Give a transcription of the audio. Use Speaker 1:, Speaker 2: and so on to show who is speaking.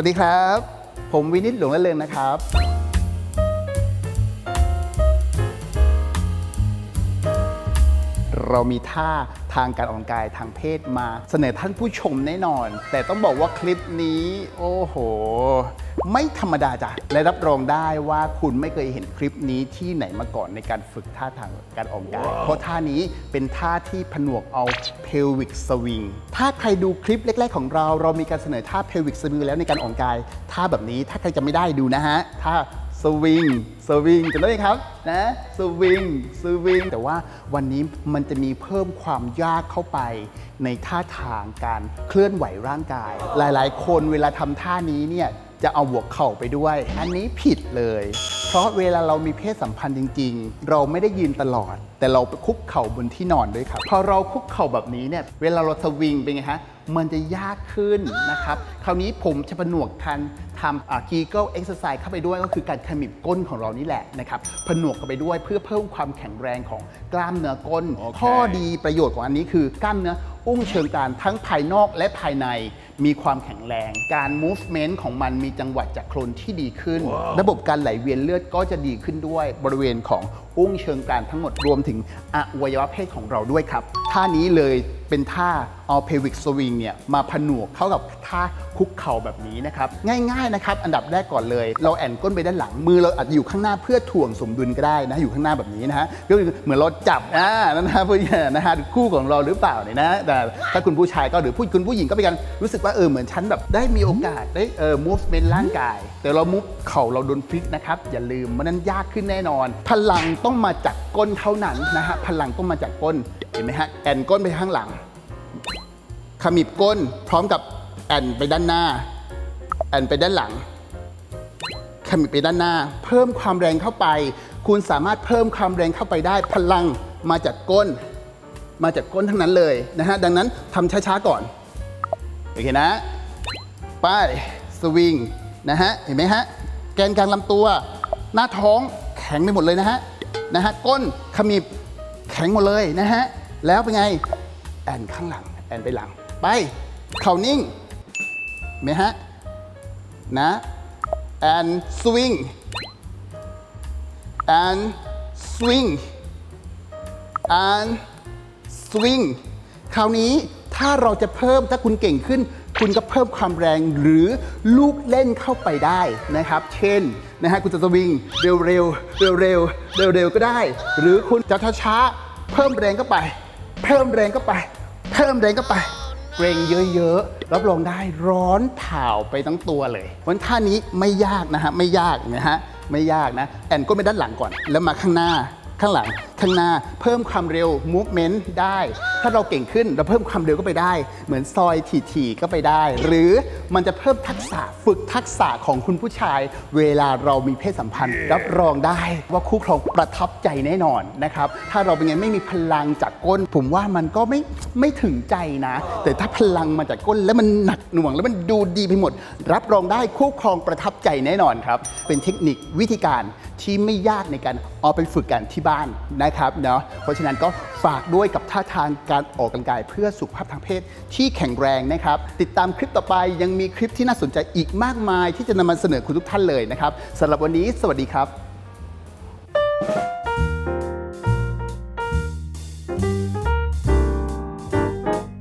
Speaker 1: วัสดีครับ ผมวินิตหลวงละเลิงนะครับ เรามีท่าทางการออกกำลังกายทางเพศมาเสนอท่านผู้ชมแน่นอน แต่ต้องบอกว่าคลิปนี้ โอ้โห ไม่ธรรมดาจ้ะและรับรองได้ว่าคุณไม่เคยเห็นคลิปนี้ที่ไหนมาก่อนในการฝึกท่าทางการออกกำลังกาย เพราะท่านี้เป็นท่าที่ผนวกเอา pelvic swing ถ้าใครดูคลิปแรก ๆ ของเรา เรามีการเสนอท่า pelvic swing แล้วในการออกกำลังกายท่าแบบนี้ถ้าใครจะไม่ได้ดูนะฮะท่าสวิง สวิงจะได้ไหมครับ นะ สวิง สวิง แต่ว่าวันนี้มันจะมีเพิ่มความยากเข้าไป ในท่าทางการเคลื่อนไหวร่างกาย หลาย ๆ คนเวลาทำท่านี้เนี่ย จะเอาหัวเข่าไปด้วย อันนี้ผิดเลย เพราะเวลาเรามีเพศสัมพันธ์จริง ๆ เราไม่ได้ยืนตลอด แต่เราไปคุกเข่าบนที่นอนด้วยครับ พอเราคุกเข่าแบบนี้เนี่ย เวลาเราสวิงเป็นไงฮะ มันจะยากขึ้นนะครับ คราวนี้ผมจะผนวกกันทำกีเกิลเอ็กซ์ไซส์เข้าไปด้วยก็คือการขมิบก้นของเรานี่แหละนะครับผนวกเข้าไปด้วยเพื่อเพิ่มความแข็งแรงของกล้ามเนื้อก้น
Speaker 2: โอเค
Speaker 1: ข้อดีประโยชน์ของอันนี้คือกล้ามเนื้ออุ้งเชิงกรานทั้งภายนอกและภายใน มีความแข็งแรง การ movement ของมันมีจังหวะจากโคลนที่ดีขึ้น ระบบการไหลเวียนเลือดก็จะดีขึ้นด้วย บริเวณของอุ้งเชิงกรานทั้งหมดรวมถึงอวัยวะเพศของเราด้วยครับท่านี้เลย เป็นท่าเอา pelvic swing เนี่ยมาผนวกเข้ากับท่าคุกเข่าแบบนี้นะครับง่ายๆนะครับอันดับแรกก่อนเลย เราแอนก้นไปด้านหลังมือเราอาจจะอยู่ข้างหน้าเพื่อถ่วงสมดุลก็ได้นะอยู่ข้างหน้าแบบนี้นะฮะก็เหมือนเราจับอ่านั่นนะเพื่อนนะฮะคู่ของเราหรือเปล่าเนี่ยนะแต่ถ้าคุณผู้ชายก็หรือผู้คุณผู้หญิงก็เป็นการรู้สึกว่าเออเหมือนฉันแบบได้มีโอกาสได้เออ movement ร่างกาย แต่เรามุฟเข่าเราโดนฟิกนะครับอย่าลืมมันนั้นยากขึ้นแน่นอน พลังต้องมาจาก ก้นเท่านั้นนะฮะพลังต้องมาจากก้นเห็นไหมฮะแอนก้นไปข้างหลัง ขมิบก้นพร้อมกับแอนไปด้านหน้า แอนไปด้านหลัง ขมิบไปด้านหน้า เพิ่มความแรงเข้าไป คุณสามารถเพิ่มความแรงเข้าไปได้พลังมาจากก้น มาจากก้นทั้งนั้นเลยนะฮะดังนั้นทำช้าๆก่อนโอเคนะไปสวิงนะฮะเห็นไหมฮะแกนกลางลำตัว หน้าท้องแข็งไปหมดเลยนะฮะ นะฮะก้นขมิบแข็งหมดเลยนะฮะแล้วเป็นไงแอนข้างหลังแอนไปหลัง ไปเข่านิ่งไหมฮะนะแอนสวิงแอนสวิงแอนสวิงคราวนี้ถ้าเราจะเพิ่มถ้าคุณเก่งขึ้น คุณก็เพิ่มความแรงหรือลูกเล่นเข้าไปได้นะครับ เช่นนะฮะคุณจะสวิงเร็วเร็วเร็วเร็วเร็วเร็วก็ได้ หรือคุณจะช้าๆเพิ่มแรงเข้าไป เพิ่มแรงเข้าไป เพิ่มแรงเข้าไปเกรงเยอะๆ รับรองได้ร้อนเผาไปทั้งตัวเลยวันท่านี้ไม่ยากนะฮะไม่ยากนะฮะไม่ยากนะ แอนก้นไปด้านหลังก่อน แล้วมาข้างหน้าข้างหลัง ข้างหน้าเพิ่มความเร็ว movement ได้ ถ้าเราเก่งขึ้นเราเพิ่มความเร็วก็ไปได้ เหมือนซอยถี่ๆก็ไปได้ หรือมันจะเพิ่มทักษะฝึกทักษะของคุณผู้ชาย เวลาเรามีเพศสัมพันธ์ รับรองได้ว่าคู่ครองประทับใจแน่นอนนะครับถ้าเราเป็นไงไม่มีพลังจากก้น ผมว่ามันก็ไม่ไม่ถึงใจนะ แต่ถ้าพลังมาจากก้นแล้วมันหนักหน่วง แล้วมันดูดีไปหมด รับรองได้คู่ครองประทับใจแน่นอนครับเป็นเทคนิควิธีการที่ไม่ยากในการเอาไปฝึกกันที่บ้านนะครับเนาะเพราะฉะนั้นก็ฝากด้วยกับท่าทางการออกกำลังกายเพื่อสุขภาพทางเพศที่แข็งแรงนะครับ ติดตามคลิปต่อไปยังมีคลิปที่น่าสนใจอีกมากมาย ที่จะนำมาเสนอคุณทุกท่านเลยนะครับสำหรับวันนี้ สวัสดีครับ